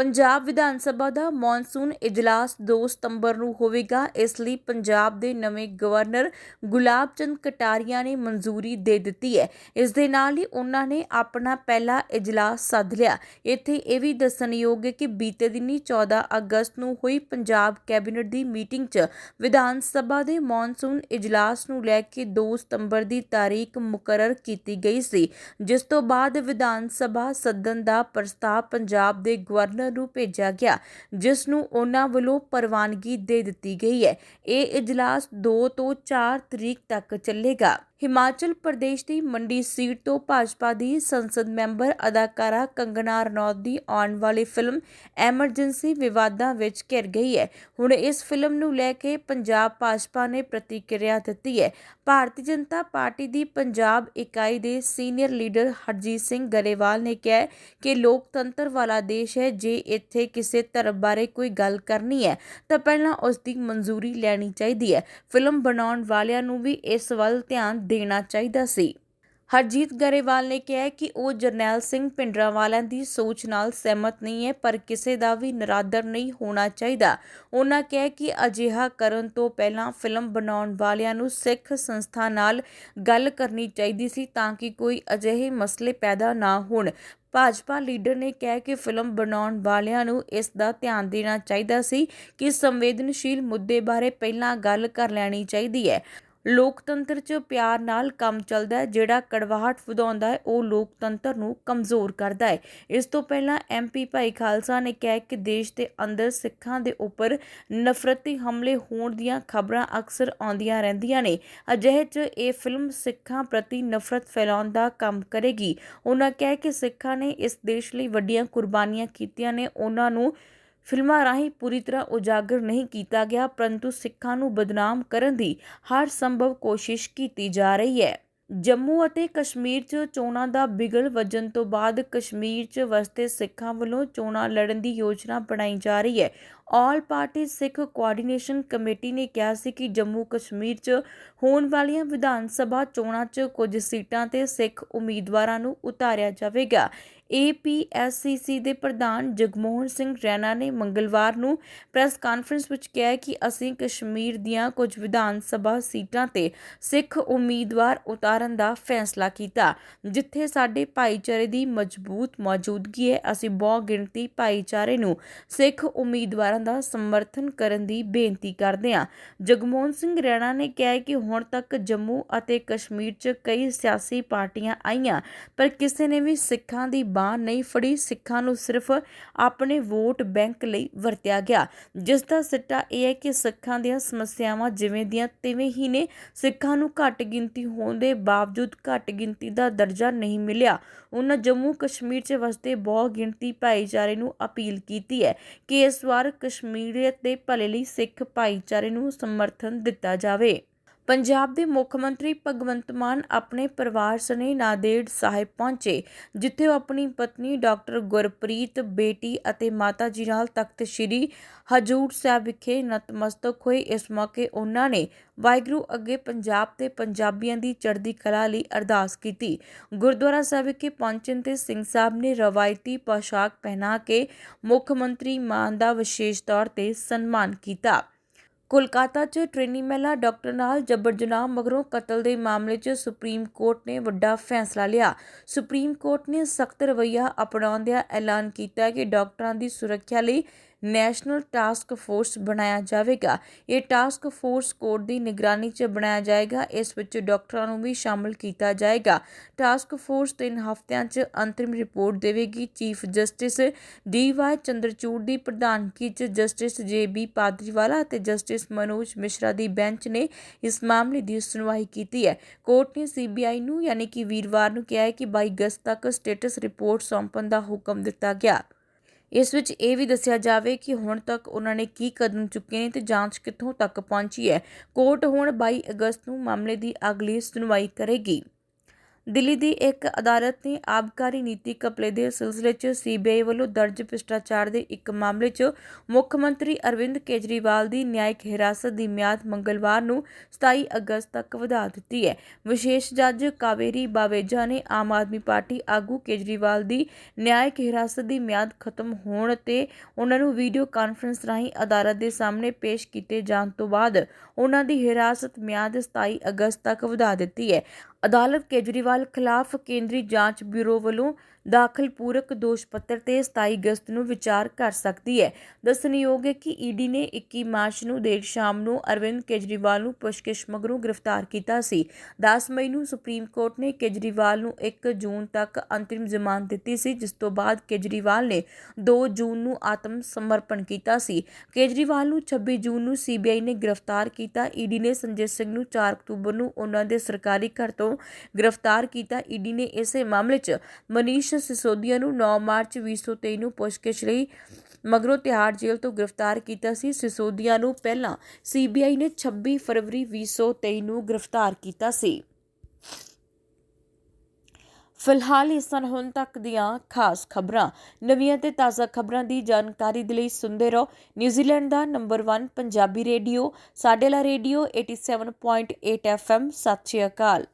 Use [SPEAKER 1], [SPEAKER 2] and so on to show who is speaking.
[SPEAKER 1] ਪੰਜਾਬ ਵਿਧਾਨ ਸਭਾ ਦਾ monsoon ਇਜਲਾਸ 2 ਸਤੰਬਰ ਨੂੰ ਹੋਵੇਗਾ। ਇਸ ਲਈ ਪੰਜਾਬ ਦੇ ਨਵੇਂ ਗਵਰਨਰ ਗੁਲਾਬ ਚੰਦ ਕਟਾਰੀਆ ਨੇ ਮਨਜ਼ੂਰੀ ਦੇ ਦਿੱਤੀ ਹੈ। ਇਸ ਦੇ ਨਾਲ ਹੀ ਉਹਨਾਂ ਨੇ ਆਪਣਾ ਪਹਿਲਾ ਇਜਲਾਸ ਸੱਦ ਲਿਆ। ਇੱਥੇ ਇਹ ਵੀ ਦੱਸਣਯੋਗ ਹੈ ਕਿ ਬੀਤੇ ਦਿਨੀ 14 ਅਗਸਤ ਨੂੰ ਹੋਈ ਪੰਜਾਬ ਕੈਬਨਿਟ ਦੀ ਮੀਟਿੰਗ 'ਚ ਵਿਧਾਨ ਸਭਾ ਦੇ ਮੌਨਸੂਨ ਇਜਲਾਸ ਨੂੰ ਲੈ ਕੇ 2 ਸਤੰਬਰ ਦੀ ਤਾਰੀਖ ਮੁਕਰਰ ਕੀਤੀ ਗਈ ਸੀ। ਜਿਸ ਤੋਂ ਬਾਅਦ ਵਿਧਾਨ ਸਭਾ ਸੱਦਣ ਦਾ ਪ੍ਰਸਤਾਵ ਪੰਜਾਬ ਦੇ ਗਵਰਨਰ ਨੂੰ ਭੇਜਿਆ ਗਿਆ, ਜਿਸ ਨੂੰ ਉਹਨਾਂ ਵੱਲੋਂ ਪ੍ਰਵਾਨਗੀ ਦੇ ਦਿੱਤੀ ਗਈ ਹੈ। ਇਹ ਇਜਲਾਸ 2 ਤੋਂ 4 ਤਰੀਕ ਤੱਕ ਚੱਲੇਗਾ। ਹਿਮਾਚਲ ਪ੍ਰਦੇਸ਼ ਦੀ ਮੰਡੀ ਸੀਟ ਤੋਂ ਭਾਜਪਾ ਦੀ ਸੰਸਦ ਮੈਂਬਰ ਅਦਾਕਾਰਾ ਕੰਗਨਾ ਰਣੌਤ ਦੀ ਆਉਣ ਵਾਲੀ ਫਿਲਮ ਐਮਰਜੈਂਸੀ ਵਿਵਾਦਾਂ ਵਿੱਚ ਘਿਰ ਗਈ ਹੈ। ਹੁਣ ਇਸ ਫਿਲਮ ਨੂੰ ਲੈ ਕੇ ਪੰਜਾਬ ਭਾਜਪਾ ਨੇ ਪ੍ਰਤੀਕਿਰਿਆ ਦਿੱਤੀ ਹੈ। ਭਾਰਤੀ ਜਨਤਾ ਪਾਰਟੀ ਦੀ ਪੰਜਾਬ ਇਕਾਈ ਦੇ ਸੀਨੀਅਰ ਲੀਡਰ ਹਰਜੀਤ ਸਿੰਘ ਗਰੇਵਾਲ ਨੇ ਕਿਹਾ ਕਿ ਲੋਕਤੰਤਰ ਵਾਲਾ ਦੇਸ਼ ਹੈ, ਜੇ ਇੱਥੇ ਕਿਸੇ ਧਰਮ ਬਾਰੇ ਕੋਈ ਗੱਲ ਕਰਨੀ ਹੈ, ਤਾਂ ਪਹਿਲਾਂ ਉਸ ਦੀ ਮਨਜ਼ੂਰੀ ਲੈਣੀ ਚਾਹੀਦੀ ਹੈ। ਫਿਲਮ ਬਣਾਉਣ ਵਾਲਿਆਂ ਨੂੰ ਵੀ ਇਸ ਵੱਲ ਧਿਆਨ ਦੇਣਾ ਚਾਹੀਦਾ ਸੀ। ਹਰਜੀਤ ਗਰੇਵਾਲ ਨੇ ਕਿਹਾ ਕਿ ਉਹ ਜਰਨੈਲ ਸਿੰਘ ਪਿੰਡਰਾਵਾਲਿਆਂ ਦੀ ਸੋਚ ਨਾਲ ਸਹਿਮਤ ਨਹੀਂ ਹੈ, ਪਰ ਕਿਸੇ ਦਾ ਵੀ ਨਰਾਦਰ ਨਹੀਂ ਹੋਣਾ ਚਾਹੀਦਾ। ਉਹਨਾਂ ਕਿਹਾ ਕਿ ਅਜਿਹਾ ਕਰਨ ਤੋਂ ਪਹਿਲਾਂ ਫਿਲਮ ਬਣਾਉਣ ਵਾਲਿਆਂ ਨੂੰ ਸਿੱਖ ਸੰਸਥਾ ਨਾਲ ਗੱਲ ਕਰਨੀ ਚਾਹੀਦੀ ਸੀ ਤਾਂ ਕਿ ਕੋਈ ਅਜਿਹੇ ਮਸਲੇ ਪੈਦਾ ਨਾ ਹੋਣ। ਭਾਜਪਾ ਲੀਡਰ ਨੇ ਕਿਹਾ ਕਿ ਫਿਲਮ ਬਣਾਉਣ ਵਾਲਿਆਂ ਨੂੰ ਇਸ ਦਾ ਧਿਆਨ ਦੇਣਾ ਚਾਹੀਦਾ ਸੀ ਕਿ ਸੰਵੇਦਨਸ਼ੀਲ ਮੁੱਦੇ ਬਾਰੇ ਪਹਿਲਾਂ ਗੱਲ ਕਰ ਲੈਣੀ ਚਾਹੀਦੀ ਹੈ। ਲੋਕਤੰਤਰ 'ਚ ਪਿਆਰ ਨਾਲ ਕੰਮ ਚੱਲਦਾ ਜਿਹੜਾ ਕੜਵਾਹਟ ਵਧਾਉਂਦਾ ਹੈ, ਉਹ ਲੋਕਤੰਤਰ ਨੂੰ ਕਮਜ਼ੋਰ ਕਰਦਾ ਹੈ। ਇਸ ਤੋਂ ਪਹਿਲਾਂ ਐਮਪੀ ਭਾਈ ਖਾਲਸਾ ਨੇ ਕਿਹਾ ਕਿ ਦੇਸ਼ ਦੇ ਅੰਦਰ ਸਿੱਖਾਂ ਦੇ ਉੱਪਰ ਨਫ਼ਰਤੀ ਹਮਲੇ ਹੋਣ ਦੀਆਂ ਖਬਰਾਂ ਅਕਸਰ ਆਉਂਦੀਆਂ ਰਹਿੰਦੀਆਂ ਨੇ। ਅਜਿਹੇ 'ਚ ਇਹ ਫਿਲਮ ਸਿੱਖਾਂ ਪ੍ਰਤੀ ਨਫ਼ਰਤ ਫੈਲਾਉਣ ਦਾ ਕੰਮ ਕਰੇਗੀ। ਉਹਨਾਂ ਕਿਹਾ ਕਿ ਸਿੱਖਾਂ ਨੇ ਇਸ ਦੇਸ਼ ਲਈ ਵੱਡੀਆਂ ਕੁਰਬਾਨੀਆਂ ਕੀਤੀਆਂ ਨੇ। ਉਹਨਾਂ ਨੂੰ ਫਿਲਮਾਂ ਰਾਹੀਂ ਪੂਰੀ ਤਰ੍ਹਾਂ ਉਜਾਗਰ ਨਹੀਂ ਕੀਤਾ ਗਿਆ, ਪਰੰਤੂ ਸਿੱਖਾਂ ਨੂੰ ਬਦਨਾਮ ਕਰਨ ਦੀ ਹਰ ਸੰਭਵ ਕੋਸ਼ਿਸ਼ ਕੀਤੀ ਜਾ ਰਹੀ ਹੈ। ਜੰਮੂ ਅਤੇ ਕਸ਼ਮੀਰ 'ਚ ਚੋਣਾਂ ਦਾ ਬਿਗਲ ਵੱਜਣ ਤੋਂ ਬਾਅਦ ਕਸ਼ਮੀਰ 'ਚ ਵਸਦੇ ਸਿੱਖਾਂ ਵੱਲੋਂ ਚੋਣਾਂ ਲੜਨ ਦੀ ਯੋਜਨਾ ਬਣਾਈ ਜਾ ਰਹੀ ਹੈ। All party Sikh coordination committee ਨੇ ਕਿਹਾ ਸੀ ਕਿ ਜੰਮੂ ਕਸ਼ਮੀਰ 'ਚ ਹੋਣ ਵਾਲੀਆਂ ਵਿਧਾਨ ਸਭਾ ਚੋਣਾਂ 'ਚ ਕੁਝ ਸੀਟਾਂ ਤੇ ਸਿੱਖ ਉਮੀਦਵਾਰਾਂ ਨੂੰ ਉਤਾਰਿਆ ਜਾਵੇਗਾ। ਏਪੀਐਸਸੀਸੀ ਦੇ ਪ੍ਰਧਾਨ ਜਗਮੋਹਨ ਸਿੰਘ ਰੈਣਾ ਨੇ ਮੰਗਲਵਾਰ ਨੂੰ ਪ੍ਰੈਸ ਕਾਨਫਰੰਸ ਵਿੱਚ ਕਿਹਾ ਕਿ ਅਸੀਂ ਕਸ਼ਮੀਰ ਦੀਆਂ ਕੁਝ ਵਿਧਾਨ ਸਭਾ ਸੀਟਾਂ ਤੇ ਸਿੱਖ ਉਮੀਦਵਾਰ ਉਤਾਰਨ ਦਾ ਫੈਸਲਾ ਕੀਤਾ, ਜਿੱਥੇ ਸਾਡੇ ਭਾਈਚਾਰੇ ਦੀ ਮਜ਼ਬੂਤ ਮੌਜੂਦਗੀ ਹੈ। ਅਸੀਂ ਬਹੁ ਗਿਣਤੀ ਭਾਈਚਾਰੇ ਨੂੰ ਸਿੱਖ ਉਮੀਦਵਾਰਾਂ ਦਾ ਸਮਰਥਨ ਕਰਨ ਦੀ ਬੇਨਤੀ ਕਰਦੇ ਹਾਂ। ਜਗਮੋਹਨ ਸਿੰਘ ਰੈਣਾ ਨੇ ਕਿਹਾ ਕਿ ਹੁਣ ਤੱਕ ਜੰਮੂ ਅਤੇ ਕਸ਼ਮੀਰ 'ਚ ਕਈ ਸਿਆਸੀ ਪਾਰਟੀਆਂ ਆਈਆਂ, ਪਰ ਕਿਸੇ ਨੇ ਵੀ ਸਿੱਖਾਂ ਦੀ ਬਾਹ ਨਹੀਂ ਫੜੀ। ਸਿੱਖਾਂ ਨੂੰ ਸਿਰਫ ਆਪਣੇ ਵੋਟ ਬੈਂਕ ਲਈ ਵਰਤਿਆ ਗਿਆ। ਜਿਸ ਦਾ ਸਿੱਟਾ ਇਹ ਹੈ ਕਿ ਸਿੱਖਾਂ ਦੀਆਂ ਸਮੱਸਿਆਵਾਂ ਜਿਵੇਂ ਦੀਆਂ ਤਿਵੇਂ ਹੀ ਨੇ। ਸਿੱਖਾਂ ਨੂੰ ਘੱਟ ਗਿਣਤੀ ਹੋਣ ਦੇ ਬਾਵਜੂਦ ਘੱਟ ਗਿਣਤੀ ਦਾ ਦਰਜਾ ਨਹੀਂ ਮਿਲਿਆ। ਉਹਨਾਂ ਜੰਮੂ ਕਸ਼ਮੀਰ 'ਚ ਵਸਦੇ ਬਹੁ ਗਿਣਤੀ ਭਾਈਚਾਰੇ ਨੂੰ ਅਪੀਲ ਕੀਤੀ ਹੈ ਕਿ ਇਸ ਵਾਰ ਕਸ਼ਮੀਰੀਅਤ ਦੇ ਭਲੇ ਲਈ ਸਿੱਖ ਭਾਈਚਾਰੇ ਨੂੰ ਸਮਰਥਨ ਦਿੱਤਾ ਜਾਵੇ। ਪੰਜਾਬ ਦੇ ਮੁੱਖ ਮੰਤਰੀ ਭਗਵੰਤ ਮਾਨ ਆਪਣੇ ਪਰਿਵਾਰ ਸਣੇ ਨਾਦੇੜ ਸਾਹਿਬ ਪਹੁੰਚੇ, ਜਿੱਥੇ ਉਹ ਆਪਣੀ ਪਤਨੀ ਡਾਕਟਰ ਗੁਰਪ੍ਰੀਤ, ਬੇਟੀ ਅਤੇ ਮਾਤਾ ਜੀ ਨਾਲ ਤਖਤ ਸ੍ਰੀ ਹਜੂਰ ਸਾਹਿਬ ਵਿਖੇ ਨਤਮਸਤਕ ਹੋਏ। ਇਸ ਮੌਕੇ ਉਹਨਾਂ ਨੇ ਵਾਹਿਗੁਰੂ ਅੱਗੇ ਪੰਜਾਬ ਤੇ ਪੰਜਾਬੀਆਂ ਦੀ ਚੜ੍ਹਦੀ ਕਲਾ ਲਈ ਅਰਦਾਸ ਕੀਤੀ। ਗੁਰਦੁਆਰਾ ਸਾਹਿਬ ਵਿਖੇ ਪਹੁੰਚਣ ਤੇ ਸਿੰਘ ਸਾਹਿਬ ਨੇ ਰਵਾਇਤੀ ਪੋਸ਼ਾਕ ਪਹਿਨਾ ਕੇ ਮੁੱਖ ਮੰਤਰੀ ਮਾਨ ਦਾ ਵਿਸ਼ੇਸ਼ ਤੌਰ ਤੇ ਸਨਮਾਨ ਕੀਤਾ। ਕੋਲਕਾਤਾ 'ਚ ਟ੍ਰੇਨੀ ਮਹਿਲਾ ਡਾਕਟਰ ਨਾਲ ਜਬਰ ਜਨਾਹ ਮਗਰੋਂ ਕਤਲ ਦੇ ਮਾਮਲੇ 'ਚ ਸੁਪਰੀਮ ਕੋਰਟ ਨੇ ਵੱਡਾ ਫੈਸਲਾ ਲਿਆ। ਸੁਪਰੀਮ ਕੋਰਟ ਨੇ ਸਖਤ ਰਵੱਈਆ ਅਪਣਾਉਂਦਿਆਂ ਐਲਾਨ ਕੀਤਾ ਕਿ ਡਾਕਟਰਾਂ ਦੀ ਸੁਰੱਖਿਆ ਲਈ ਨੈਸ਼ਨਲ ਟਾਸਕ ਫੋਰਸ ਬਣਾਇਆ ਜਾਵੇਗਾ। ਇਹ ਟਾਸਕ ਫੋਰਸ ਕੋਰਟ ਦੀ ਨਿਗਰਾਨੀ 'ਚ ਬਣਾਇਆ ਜਾਏਗਾ। ਇਸ ਵਿੱਚ ਡਾਕਟਰਾਂ ਨੂੰ ਵੀ ਸ਼ਾਮਲ ਕੀਤਾ ਜਾਏਗਾ। ਟਾਸਕ ਫੋਰਸ ਤਿੰਨ ਹਫ਼ਤਿਆਂ 'ਚ ਅੰਤਰਿਮ ਰਿਪੋਰਟ ਦੇਵੇਗੀ। Chief justice D Y Chandrachud ਦੀ ਪ੍ਰਧਾਨਗੀ 'ਚ ਜਸਟਿਸ ਜੇ ਬੀ ਪਾਦਰੀਵਾਲਾ ਅਤੇ ਜਸਟਿਸ ਮਨੋਜ ਮਿਸ਼ਰਾ ਦੀ ਬੈਂਚ ਨੇ ਇਸ ਮਾਮਲੇ ਦੀ ਸੁਣਵਾਈ ਕੀਤੀ ਹੈ। ਕੋਰਟ ਨੇ ਸੀਬੀਆਈ ਨੂੰ ਯਾਨੀ ਕਿ ਵੀਰਵਾਰ ਨੂੰ ਕਿਹਾ ਹੈ ਕਿ 22 ਅਗਸਤ ਤੱਕ ਸਟੇਟਸ ਰਿਪੋਰਟ ਸੌਂਪਣ ਦਾ ਹੁਕਮ ਦਿੱਤਾ ਗਿਆ। ਇਸ ਵਿੱਚ ਇਹ ਵੀ ਦੱਸਿਆ ਜਾਵੇ ਕਿ ਹੁਣ ਤੱਕ ਉਹਨਾਂ ਨੇ ਕੀ ਕਦਮ ਚੁੱਕੇ ਨੇ ਤੇ ਜਾਂਚ ਕਿੱਥੋਂ ਤੱਕ ਪਹੁੰਚੀ ਹੈ। ਕੋਰਟ ਹੁਣ 22 ਅਗਸਤ ਨੂੰ ਮਾਮਲੇ ਦੀ ਅਗਲੀ ਸੁਣਵਾਈ ਕਰੇਗੀ। ਦਿੱਲੀ ਦੀ ਇੱਕ ਅਦਾਲਤ ਨੇ ਆਬਕਾਰੀ ਨੀਤੀ ਘਪਲੇ ਦੇ ਸਿਲਸਿਲੇ 'ਚ ਸੀਬੀਆਈ ਵੱਲੋਂ ਦਰਜ ਭ੍ਰਿਸ਼ਟਾਚਾਰ ਦੇ ਇੱਕ ਮਾਮਲੇ 'ਚ ਮੁੱਖ ਮੰਤਰੀ ਅਰਵਿੰਦ ਕੇਜਰੀਵਾਲ ਦੀ ਨਿਆਇਕ ਹਿਰਾਸਤ ਦੀ ਮਿਆਦ ਮੰਗਲਵਾਰ ਨੂੰ 27 ਅਗਸਤ ਤੱਕ ਵਧਾ ਦਿੱਤੀ ਹੈ। ਵਿਸ਼ੇਸ਼ ਜੱਜ ਕਾਵੇਰੀ ਬਾਵੇਜਾ ਨੇ ਆਮ ਆਦਮੀ ਪਾਰਟੀ ਆਗੂ ਕੇਜਰੀਵਾਲ ਦੀ ਨਿਆਇਕ ਹਿਰਾਸਤ ਦੀ ਮਿਆਦ ਖਤਮ ਹੋਣ ਤੇ ਉਹਨਾਂ ਨੂੰ ਵੀਡੀਓ ਕਾਨਫਰੰਸ ਰਾਹੀਂ ਅਦਾਲਤ ਦੇ ਸਾਹਮਣੇ ਪੇਸ਼ ਕੀਤੇ ਜਾਣ ਤੋਂ ਬਾਅਦ ਉਹਨਾਂ ਦੀ ਹਿਰਾਸਤ ਮਿਆਦ 27 ਅਗਸਤ ਤੱਕ ਵਧਾ ਦਿੱਤੀ ਹੈ। ਅਦਾਲਤ ਕੇਜਰੀਵਾਲ ਖਿਲਾਫ ਕੇਂਦਰੀ ਜਾਂਚ ਬਿਊਰੋ ਵੱਲੋਂ ਦਾਖਲ ਪੂਰਕ ਦੋਸ਼ ਪੱਤਰ ਤੇ 27 ਅਗਸਤ ਨੂੰ ਵਿਚਾਰ ਕਰ ਸਕਦੀ ਹੈ। ਦੱਸਣਯੋਗ ਹੈ ਕਿ ਈਡੀ ਨੇ 21 ਮਾਰਚ ਨੂੰ ਦੇਰ ਸ਼ਾਮ ਨੂੰ ਅਰਵਿੰਦ ਕੇਜਰੀਵਾਲ ਨੂੰ ਪੁੱਛਗਿੱਛ ਮਗਰੋਂ ਗ੍ਰਿਫਤਾਰ ਕੀਤਾ ਸੀ। 10 ਮਈ ਨੂੰ ਸੁਪਰੀਮ ਕੋਰਟ ਨੇ ਕੇਜਰੀਵਾਲ ਨੂੰ 1 ਜੂਨ ਤੱਕ ਅੰਤਰਿਮ ਜ਼ਮਾਨਤ ਦਿੱਤੀ ਸੀ, ਜਿਸ ਤੋਂ ਬਾਅਦ ਕੇਜਰੀਵਾਲ ਨੇ 2 ਜੂਨ ਨੂੰ ਆਤਮ ਸਮਰਪਣ ਕੀਤਾ ਸੀ। ਕੇਜਰੀਵਾਲ ਨੂੰ 26 ਜੂਨ ਨੂੰ ਸੀਬੀਆਈ ਨੇ ਗ੍ਰਿਫਤਾਰ ਕੀਤਾ। ਈਡੀ ਨੇ ਸੰਜੇ ਸਿੰਘ ਨੂੰ 4 ਅਕਤੂਬਰ ਨੂੰ ਉਹਨਾਂ ਦੇ ਸਰਕਾਰੀ ਘਰ ਤੋਂ ਗ੍ਰਿਫਤਾਰ ਕੀਤਾ। ਈਡੀ ਨੇ ਇਸੇ ਮਾਮਲੇ 'ਚ ਮਨੀਸ਼ ਸਿਸੋਦੀਆ ਨੂੰ 9 ਮਾਰਚ 2023 ਨੂੰ ਪੁੱਛਗਿੱਛ ਲਈ ਮਗਰੋਂ ਤਿਹਾੜ ਜੇਲ੍ਹ ਤੋਂ ਗ੍ਰਿਫਤਾਰ ਕੀਤਾ ਸੀ। ਸਿਸੋਦੀਆ ਨੂੰ ਪਹਿਲਾਂ ਸੀਬੀਆਈ ਨੇ 26 ਫਰਵਰੀ 2023 ਨੂੰ ਗ੍ਰਿਫਤਾਰ ਕੀਤਾ ਸੀ। ਫਿਲਹਾਲ ਇਸ ਸਨ ਹੁਣ ਤੱਕ ਦੀਆਂ ਖਾਸ ਖਬਰਾਂ। ਨਵੀਆਂ ਤੇ ਤਾਜ਼ਾ ਖਬਰਾਂ ਦੀ ਜਾਣਕਾਰੀ ਦੇ ਲਈ ਸੁਣਦੇ ਰਹੋ। ਨਿਊਜ਼ੀਲੈਂਡ ਦਾ ਨੰਬਰ 1 ਪੰਜਾਬੀ ਰੇਡੀਓ, ਸਾਡੇ ਲਾ ਰੇਡੀਓ 87.8 FM ਸਤਿ ਸ਼੍ਰੀ ਅਕਾਲ।